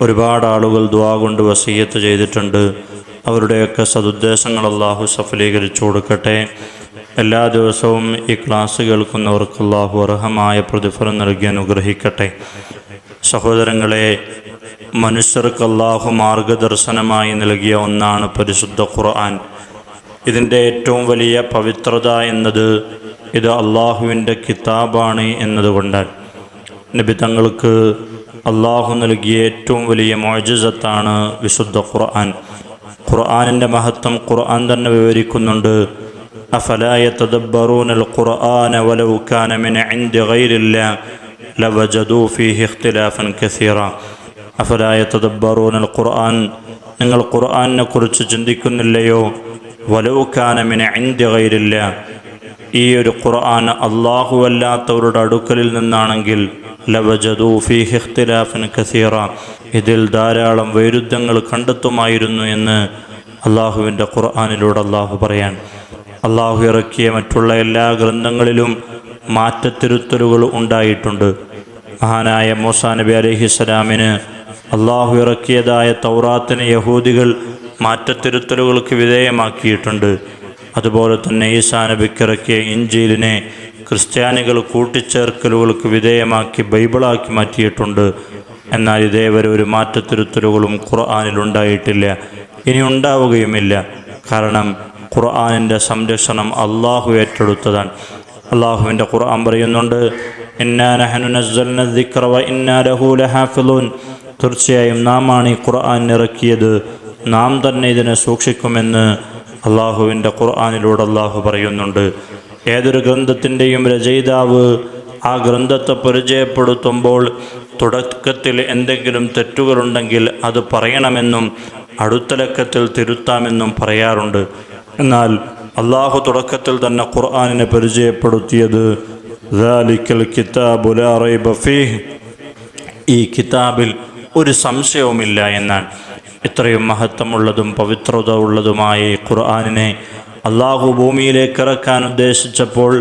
ഒരുപാട് ആളുകൾ ദ്വാ കൊണ്ട് വസീയത്ത് ചെയ്തിട്ടുണ്ട്. അവരുടെയൊക്കെ സതുദ്ദേശങ്ങൾ അള്ളാഹു സഫലീകരിച്ചു കൊടുക്കട്ടെ. എല്ലാ ദിവസവും ഈ ക്ലാസ് കേൾക്കുന്നവർക്ക് അള്ളാഹു അർഹമായ പ്രതിഫലം നൽകി അനുഗ്രഹിക്കട്ടെ. സഹോദരങ്ങളെ മനുഷ്യർക്ക് അള്ളാഹു മാർഗദർശനമായി നൽകിയ ഒന്നാണ് പരിശുദ്ധ ഖുർആൻ. ഇതിന്റെ ഏറ്റവും വലിയ പവിത്രത എന്നത് ഇത് അള്ളാഹുവിന്റെ കിതാബാണ് എന്നതുകൊണ്ടാണ്. നബി തങ്ങൾക്ക് അള്ളാഹു നൽകിയ ഏറ്റവും വലിയ മോജസത്താണ് വിശുദ്ധ ഖുർആൻ. ഖുർആാനിന്റെ മഹത്വം ഖുർആൻ തന്നെ വിവരിക്കുന്നുണ്ട്. അഫലായ തദബ്ബറൂനൽ ഖുർആന മിൻ ഇൻദി ഫീഹി ഇഖ്തിലാഫൻ കസീറ. അഫലായ തദബ്ബറൂനൽ ഖുർആൻ നിങ്ങൾ ഖുർആനെ കുറിച്ച് ചിന്തിക്കുന്നില്ലയോ? വലൗ കാന മിൻ ഇൻദി ഈ ഒരു ഖുർആൻ അള്ളാഹുവല്ലാത്തവരുടെ അടുക്കലിൽ നിന്നാണെങ്കിൽ ലവജദൂ ഫീഹി ഇഖ്തിലാഫൻ കസീറ. ഇതിൽ ധാരാളം വൈരുദ്ധ്യങ്ങൾ കണ്ടെത്തുമായിരുന്നു എന്ന് അള്ളാഹുവിന്റെ ഖുർആാനിലൂടെ അള്ളാഹു പറയാൻ. അള്ളാഹു ഇറക്കിയ മറ്റുള്ള എല്ലാ ഗ്രന്ഥങ്ങളിലും മാറ്റത്തിരുത്തലുകൾ ഉണ്ടായിട്ടുണ്ട്. മഹാനായ മൂസാ നബി അലഹിസ്സലാമിന് അള്ളാഹു ഇറക്കിയതായ തൗറാത്തിന് യഹൂദികൾ മാറ്റത്തിരുത്തലുകൾക്ക് വിധേയമാക്കിയിട്ടുണ്ട്. അതുപോലെ തന്നെ ഈസാ നബിക്കിറക്കിയ ഇഞ്ചീലിനെ ക്രിസ്ത്യാനികൾ കൂട്ടിച്ചേർക്കലുകൾക്ക് വിധേയമാക്കി ബൈബിളാക്കി മാറ്റിയിട്ടുണ്ട്. എന്നാൽ ഇതേവരെ ഒരു മാറ്റത്തിരുത്തലുകളും ഖുർആാനിലുണ്ടായിട്ടില്ല ഇനി ഉണ്ടാവുകയുമില്ല. കാരണം ഖുർആാനിന്റെ സംരക്ഷണം അള്ളാഹു ഏറ്റെടുത്തതാണ്. അള്ളാഹുവിന്റെ ഖുർആൻ പറയുന്നുണ്ട് തീർച്ചയായും നാമാണ് ഈ ഖുർആൻ ഇറക്കിയത്. നാം തന്നെ ഇതിനെ സൂക്ഷിക്കുമെന്ന് അള്ളാഹുവിന്റെ ഖുർആാനിലൂടെ അള്ളാഹു പറയുന്നുണ്ട്. ഏതൊരു ഗ്രന്ഥത്തിന്റെയും രചയിതാവ് ആ ഗ്രന്ഥത്തെ പരിചയപ്പെടുത്തുമ്പോൾ തുടക്കത്തിൽ എന്തെങ്കിലും തെറ്റുകളുണ്ടെങ്കിൽ അത് പറയണമെന്നും അടുത്ത ലക്കത്തിൽ തിരുത്താമെന്നും പറയാറുണ്ട്. എന്നാൽ അള്ളാഹു തുടക്കത്തിൽ തന്നെ ഖുർആാനിനെ പരിചയപ്പെടുത്തിയത് ദാലിക്കൽ കിതാബ് ഈ കിതാബിൽ ഒരു സംശയവുമില്ല എന്നാണ്. ഇത്രയും മഹത്വമുള്ളതും പവിത്രത ഉള്ളതുമായ ഈ ഖുർആാനിനെ അള്ളാഹു ഭൂമിയിലേക്ക് ഇറക്കാൻ ഉദ്ദേശിച്ചപ്പോൾ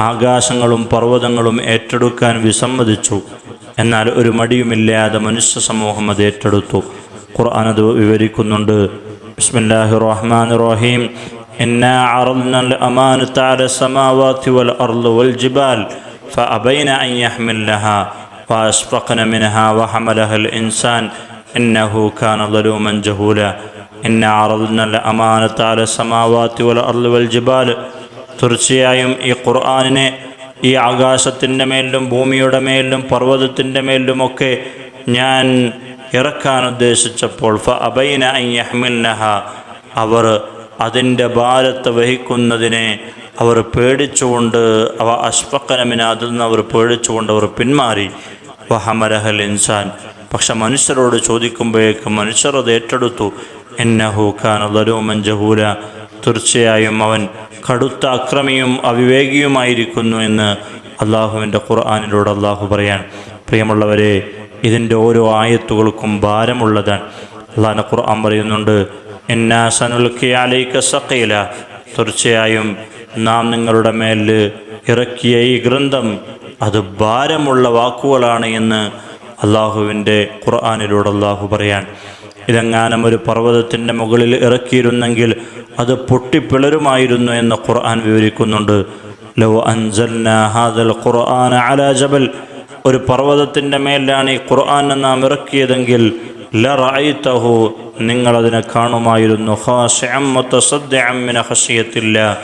ആകാശങ്ങളും പർവതങ്ങളും ഏറ്റെടുക്കാൻ വിസമ്മതിച്ചു. എന്നാൽ ഒരു മടിയുമില്ലാതെ മനുഷ്യ സമൂഹം അത് ഏറ്റെടുത്തു. ഖുർആൻ അത് വിവരിക്കുന്നുണ്ട്. ബിസ്മില്ലാഹി റഹ്മാൻ റഹീം إنا عرضنا എന്നെ ആറതുന്നല്ല അമാനത്താല സമാവാത്തി വല അർലുവൽ ജബാൽ തീർച്ചയായും ഈ ഖുർആാനിനെ ഈ ആകാശത്തിന്റെ മേലിലും ഭൂമിയുടെ മേലിലും പർവതത്തിന്റെ മേലിലുമൊക്കെ ഞാൻ ഇറക്കാൻ ഉദ്ദേശിച്ചപ്പോൾ ഫ അബൈന അയ്യഹ്മിൽനഹ അവർ അതിന്റെ ഭാരത്ത് വഹിക്കുന്നതിനെ അവർ പേടിച്ചുകൊണ്ട് അവ അഷ്ഫക്കനമിന് അതിൽ നിന്ന് അവർ പേടിച്ചുകൊണ്ട് അവർ പിന്മാറി. വഹമരഹൽ ഇൻസാൻ. പക്ഷെ മനുഷ്യരോട് ചോദിക്കുമ്പോഴേക്കും മനുഷ്യർ അത് ഏറ്റെടുത്തു. എന്നഹു ഖാൻ ലരൂമൻ ജഹൂല. തീർച്ചയായും അവൻ കടുത്ത അക്രമിയും അവിവേകിയുമായിരിക്കുന്നു എന്ന് അള്ളാഹുവിന്റെ ഖുർആാനിലൂടെ അള്ളാഹു പറയാൻ. പ്രിയമുള്ളവരെ ഇതിന്റെ ഓരോ ആയത്തുകൾക്കും ഭാരമുള്ളതാണ്. അള്ളാഹിന്റെ ഖുർആൻ പറയുന്നുണ്ട് എന്നാ സനുൽക്കി അലൈക്ക സക്കയില തീർച്ചയായും നാം നിങ്ങളുടെ മേൽ ഇറക്കിയ ഈ ഗ്രന്ഥം അത് ഭാരമുള്ള വാക്കുകളാണ് എന്ന് അള്ളാഹുവിന്റെ ഖുർആാനിലൂടെ അള്ളാഹു പറയാൻ. ഇതെങ്ങാനും ഒരു പർവതത്തിന്റെ മുകളിൽ ഇറക്കിയിരുന്നെങ്കിൽ അത് പൊട്ടിപ്പിളരുമായിരുന്നു എന്ന് ഖുർആൻ വിവരിക്കുന്നുണ്ട്. ലോ അൻസൽന ഹാദൽ ഖുർആൻ അല ജബൽ. ഒരു പർവതത്തിന്റെ മേലാണ് ഈ ഖുർആൻ നാം ഇറക്കിയതെങ്കിൽ ലറായിത്തഹു നിങ്ങളതിനെ കാണുമായിരുന്നു. ഹസിയത്തില്ല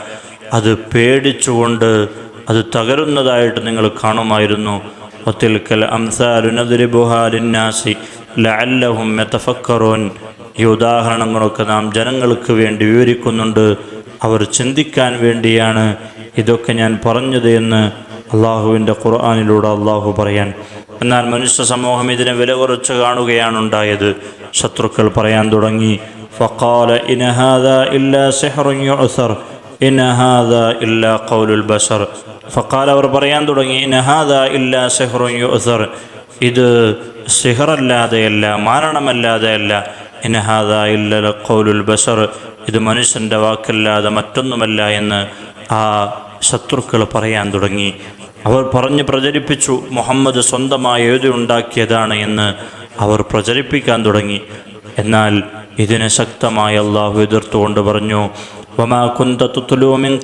അത് പേടിച്ചുകൊണ്ട് അത് തകരുന്നതായിട്ട് നിങ്ങൾ കാണുമായിരുന്നു. ഒത്തിൽക്കൽ അംസാലുനദിരിബുഹാലിന്നാസി ലഅല്ലഹും മെത്തഫക്കറോൻ ഈ ഉദാഹരണങ്ങളൊക്കെ നാം ജനങ്ങൾക്ക് വേണ്ടി വിവരിക്കുന്നുണ്ട്. അവർ ചിന്തിക്കാൻ വേണ്ടിയാണ് ഇതൊക്കെ ഞാൻ പറഞ്ഞത് എന്ന് അള്ളാഹുവിന്റെ ഖുർആാനിലൂടെ അള്ളാഹു പറയാൻ. എന്നാൽ മനുഷ്യ സമൂഹം ഇതിനെ വില കുറച്ച് കാണുകയാണ് ഉണ്ടായത്. ശത്രുക്കൾ പറയാൻ തുടങ്ങി. ഫക്കാല ഇനഹാദ ഇല്ലാ സിഹ്റുൻ യുഅ്സർ ഇനഹാദ ഇല്ലാ കൗലുൽ ബഷർ ഫക്കാൽ അവർ പറയാൻ തുടങ്ങി ഇനഹാദ ഇല്ലാ സിഹ്റുൻ യുഅ്സർ. ഇത് സിഹറല്ലാതെയല്ല മാരണമല്ലാതെയല്ല. ഇനഹാദ ഇല്ല ഖൗലുൽ ബഷർ ഇത് മനുഷ്യന്റെ വാക്കല്ലാതെ മറ്റൊന്നുമല്ല എന്ന് ആ ശത്രുക്കൾ പറയാൻ തുടങ്ങി. അവർ പറഞ്ഞ് പ്രചരിപ്പിച്ചു മുഹമ്മദ് സ്വന്തമായി എഴുതിയുണ്ടാക്കിയതാണ് എന്ന് അവർ പ്രചരിപ്പിക്കാൻ തുടങ്ങി. എന്നാൽ ഇതിനെ ശക്തമായി അള്ളാഹു എതിർത്തുകൊണ്ട് പറഞ്ഞു വമാ കുന്ത തുത്ലു മിൻ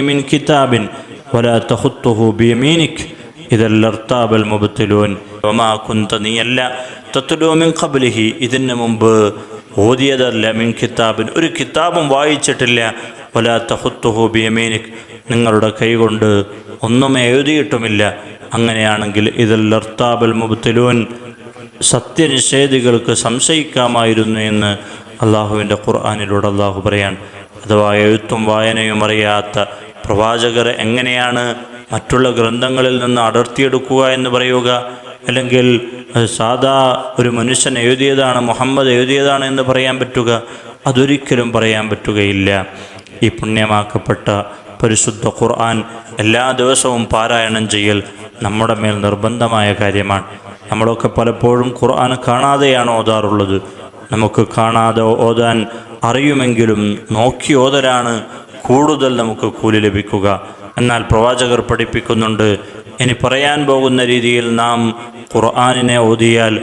മിൻ കിതാബിൻ വലാ തഹുത്തുഹു ബിയമീനിക്. ഇതല്ലർത്താബൽ മുബത്തിലൂൻ ഒമാ കുന്ത നീയല്ല. തത്ലു കബലിഹി ഇതിന് മുമ്പ് ഓതിയതല്ല മിൻ കിതാബിൻ. ഒരു കിതാബും വായിച്ചിട്ടില്ല. വലാ ഹുത്തുഹു ബിയമീനിക്. നിങ്ങളുടെ കൈകൊണ്ട് ഒന്നും എഴുതിയിട്ടുമില്ല. അങ്ങനെയാണെങ്കിൽ ഇതല്ലർത്താബൽ മുബത്തിലൂൻ സത്യനിഷേധികൾക്ക് സംശയിക്കാമായിരുന്നു എന്ന് അള്ളാഹുവിന്റെ ഖുർആാനിലൂടെ അള്ളാഹു പറയാൻ അഥവാ എഴുത്തും വായനയും അറിയാത്ത പ്രവാചകർ എങ്ങനെയാണ് മറ്റുള്ള ഗ്രന്ഥങ്ങളിൽ നിന്ന് അടർത്തിയെടുക്കുക എന്ന് പറയുക അല്ലെങ്കിൽ സാധാ ഒരു മനുഷ്യൻ എഴുതിയതാണ് മുഹമ്മദ് എഴുതിയതാണ് എന്ന് പറയാൻ പറ്റുക അതൊരിക്കലും പറയാൻ പറ്റുകയില്ല. ഈ പുണ്യമാക്കപ്പെട്ട പരിശുദ്ധ ഖുർആൻ എല്ലാ ദിവസവും പാരായണം ചെയ്യൽ നമ്മുടെ മേൽ നിർബന്ധമായ കാര്യമാണ്. നമ്മളൊക്കെ പലപ്പോഴും ഖുർആൻ കാണാതെയാണ് ഓതാറുള്ളത്. നമുക്ക് കാണാതെ ഓതാൻ അറിയുമെങ്കിലും നോക്കി ഓതലാണ് കൂടുതൽ നമുക്ക് കൂലി ലഭിക്കുക. എന്നാൽ പ്രവാചകർ പഠിപ്പിക്കുന്നുണ്ട് ഇനി പറയാൻ പോകുന്ന രീതിയിൽ നാം ഖുർആാനിനെ ഓതിയാൽ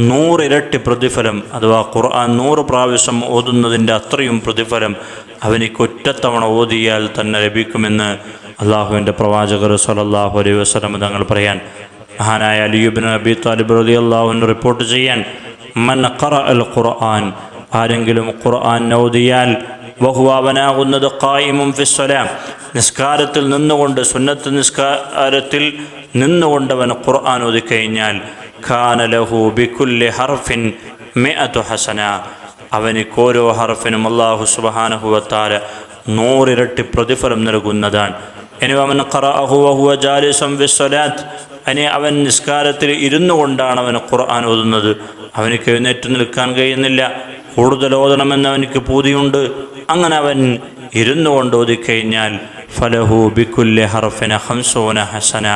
നൂറിരട്ടി പ്രതിഫലം അഥവാ ഖുർആൻ നൂറ് പ്രാവശ്യം ഓതുന്നതിന്റെ അത്രയും പ്രതിഫലം അവനിക്ക് ഒറ്റത്തവണ ഓതിയാൽ തന്നെ ലഭിക്കുമെന്ന് അള്ളാഹുവിന്റെ പ്രവാചകർ സലല്ലാഹു അലൈഹി വസ്ലം തങ്ങൾ പറയാൻ മഹാനായ അലിയുബിൻ അബി താലിബ് റലി അള്ളാഹുവിന് റിപ്പോർട്ട് ചെയ്യാൻ മൻ അൽ ഖുർആൻ ആരെങ്കിലും ഖുർആൻ ഓതിയാൽ വഹുവാവനാകുന്നത് കായിമും ഫിസ്വലാം നിസ്കാരത്തിൽ നിന്നുകൊണ്ട് സുന്നത്ത് നിസ്കാരത്തിൽ നിന്നുകൊണ്ടവൻ ഖുർആൻ ഒതുക്കഴിഞ്ഞാൽ ഖാന ലഹു ബിക്കുല്ലി ഹർഫിൻ മിഅതു ഹസന. അവനിക്ക് ഓരോ ഹർഫിനും അള്ളാഹു സുബാനഹുവത്താല നൂറിരട്ടി പ്രതിഫലം നൽകുന്നതാണ്. ഇനി അവൻ ഖറഅഹു വഹുവ ജാലിസം ഫിസ്വലാത്ത് അനി അവൻ നിസ്കാരത്തിൽ ഇരുന്നു കൊണ്ടാണ് അവൻ ഖുർആൻ ഓതുന്നത്. അവനിക്ക് എഴുന്നേറ്റ് നിൽക്കാൻ കഴിയുന്നില്ല. കൂടുതൽ ഓതണമെന്ന് അവനിക്ക് പൂതിയുണ്ട്. അങ്ങനെ അവൻ ഇരുന്നു കൊണ്ട് ഓതിക്കഴിഞ്ഞാൽ ഫലഹു ബിക്കുല്ലെ ഹർഫന ഹംസോന ഹസന.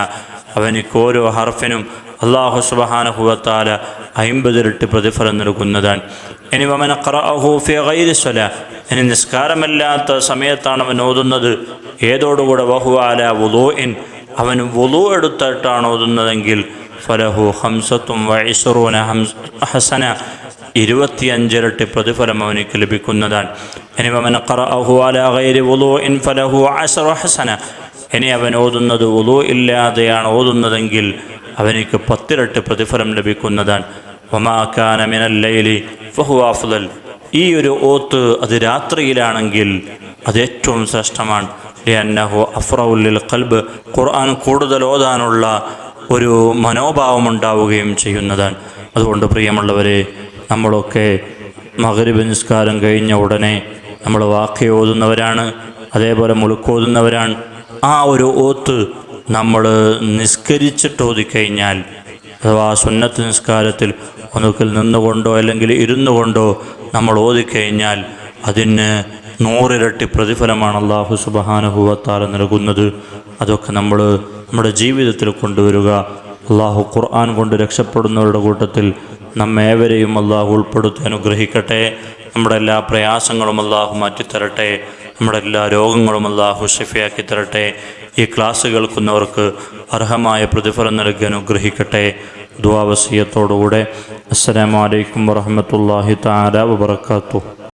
അവനിക്ക് ഓരോ ഹർഫിനും അള്ളാഹു സുബഹാനഹുവത്താല അയിമ്പതിരട്ട് പ്രതിഫലം നൽകുന്നതാണ്. ഇനി അവൻ സ്വല. ഇനി നിസ്കാരമല്ലാത്ത സമയത്താണ് അവൻ ഓതുന്നത്. ഏതോടുകൂടെ വഹുവാല വുലോ ഇൻ അവൻ വുലു എടുത്തിട്ടാണ് ഓതുന്നതെങ്കിൽ ഫലഹു ഹംസത്തും വൈസറൂന ഹംസ ഹസന. ഇരുപത്തിയഞ്ചിരട്ടി പ്രതിഫലം അവനിക്ക് ലഭിക്കുന്നതാണ്. ഇനി ഹസന. ഇനി അവൻ ഓതുന്നത് ഉലു ഇല്ലാതെയാണ് ഓതുന്നതെങ്കിൽ അവനിക്ക് പത്തിരട്ടി പ്രതിഫലം ലഭിക്കുന്നതാണ്. ഒമാക്കാന അഫ്ദൽ. ഈ ഒരു ഓത്ത് അത് രാത്രിയിലാണെങ്കിൽ അത് ഏറ്റവും ശ്രേഷ്ഠമാണ്. ലിയന്നഹു അഫ്രഉല്ലിൽ ഖൽബ്. ഖുർആൻ കൂടുതൽ ഓതാനുള്ള ഒരു മനോഭാവം ഉണ്ടാവുകയും ചെയ്യുന്നതാണ്. അതുകൊണ്ട് പ്രിയമുള്ളവരെ നമ്മളൊക്കെ മകരി നിസ്കാരം കഴിഞ്ഞ ഉടനെ നമ്മൾ വാക്യ ഓതുന്നവരാണ് അതേപോലെ മുളുക്കോതുന്നവരാണ്. ആ ഒരു ഓത്ത് നമ്മൾ നിസ്കരിച്ചിട്ട് ഓതിക്കഴിഞ്ഞാൽ അഥവാ സുന്നത്ത് നിസ്കാരത്തിൽ ഒന്നുകിൽ നിന്നുകൊണ്ടോ അല്ലെങ്കിൽ ഇരുന്നു കൊണ്ടോ നമ്മൾ ഓതിക്കഴിഞ്ഞാൽ അതിന് നൂറിരട്ടി പ്രതിഫലമാണ് അള്ളാഹു സുബഹാനുഭവത്താൽ നൽകുന്നത്. അതൊക്കെ നമ്മൾ നമ്മുടെ ജീവിതത്തിൽ കൊണ്ടുവരിക. അള്ളാഹു ഖുർആൻ കൊണ്ട് രക്ഷപ്പെടുന്നവരുടെ കൂട്ടത്തിൽ നമ്മേവരെയും അള്ളാഹു ഉൾപ്പെടുത്തി അനുഗ്രഹിക്കട്ടെ. നമ്മുടെ എല്ലാ പ്രയാസങ്ങളും അള്ളാഹു മാറ്റിത്തരട്ടെ. നമ്മുടെ എല്ലാ രോഗങ്ങളും അള്ളാഹു ഷഫിയാക്കി തരട്ടെ. ഈ ക്ലാസ് കേൾക്കുന്നവർക്ക് അർഹമായ പ്രതിഫലം നൽകി അനുഗ്രഹിക്കട്ടെ. ദുവാവസീയത്തോടുകൂടെ അസ്സലാമലൈക്കും വറഹമത്തല്ലാഹി താല വബർക്കാത്തു